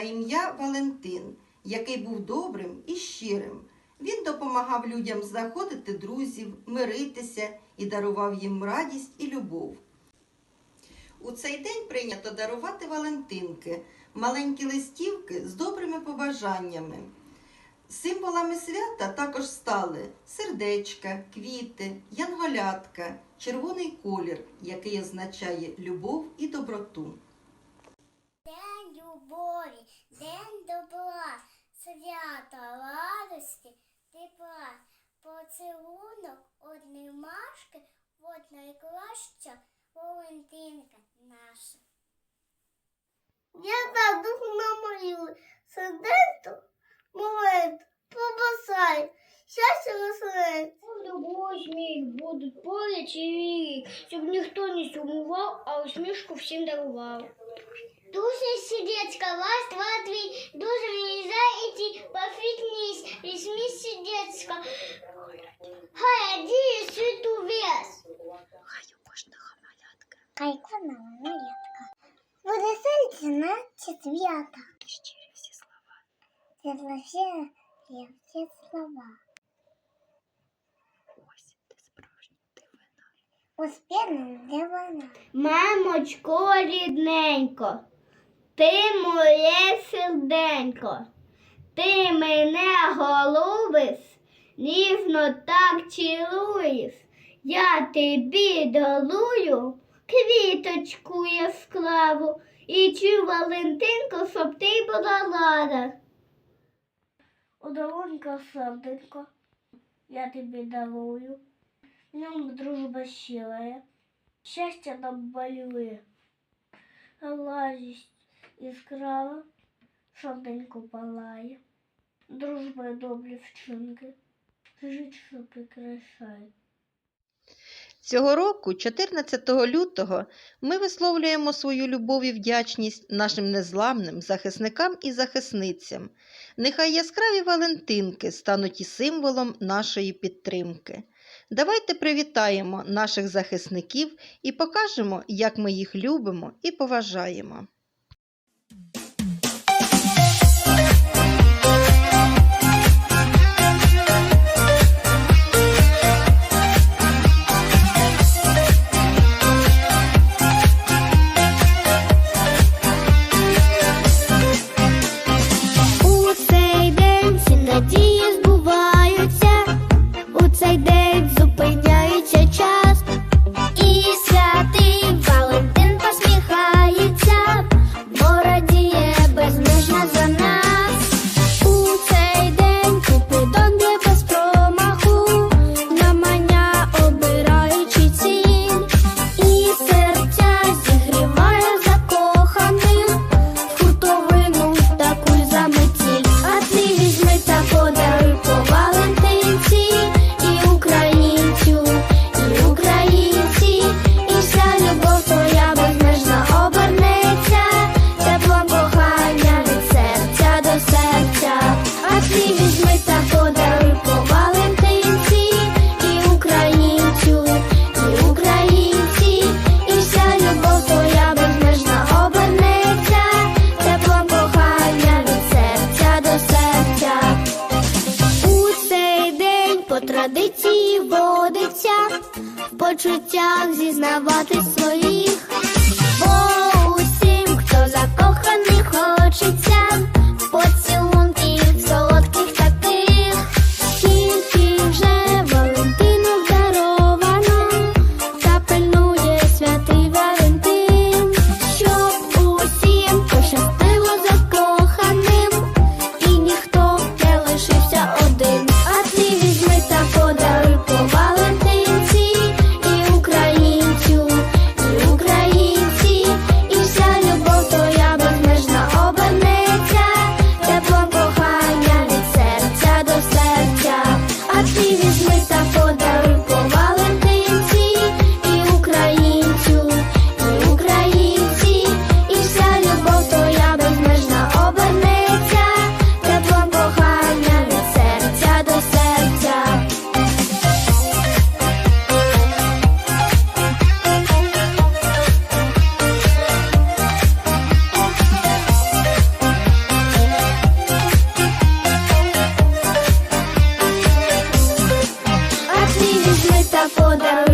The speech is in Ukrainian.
ім'я Валентин, який був добрим і щирим. Він допомагав людям знаходити друзів, миритися і дарував їм радість і любов. У цей день прийнято дарувати Валентинки, маленькі листівки з добрими побажаннями. Символами свята також стали сердечка, квіти, янголятка, червоний колір, який означає любов і доброту. День любові, день добра, свято радості, тепла, поцілунок одної машки, от найкраща Валентинка наша. Я задух намалюю, сердечко, молит, побасай, щастя розсередь. Любой змій будуть поряд і рік, щоб ніхто не сумував, а усмішку всім дарував. Дуже сердечко, вас два, три, дуже виїжджаєте, пофітнісь, візьмі сердечко. Хай одіє світу вес. Хай кожна малятка. Буде серце на четвята. Щирі всі слова. Це всі, є всі слова. Успішна дивина. Мамочко рідненько, ти моє серденько, ти мене голубиш, ніжно так цілуєш, я тобі дарую квіточку яскраву і цю Валентинку, щоб ти була рада. Удалонька серденько, я тобі дарую, ньому дружба щирая. Щастя нам малює, радість яскрава, серденько палає, дружба добрі вчинки, життя прикрашає. Цього року, 14 лютого, ми висловлюємо свою любов і вдячність нашим незламним захисникам і захисницям. Нехай яскраві Валентинки стануть і символом нашої підтримки. Давайте привітаємо наших захисників і покажемо, як ми їх любимо і поважаємо. Почуттях зізнавати своїх, бо усім, хто закоханий, хочеться TV. that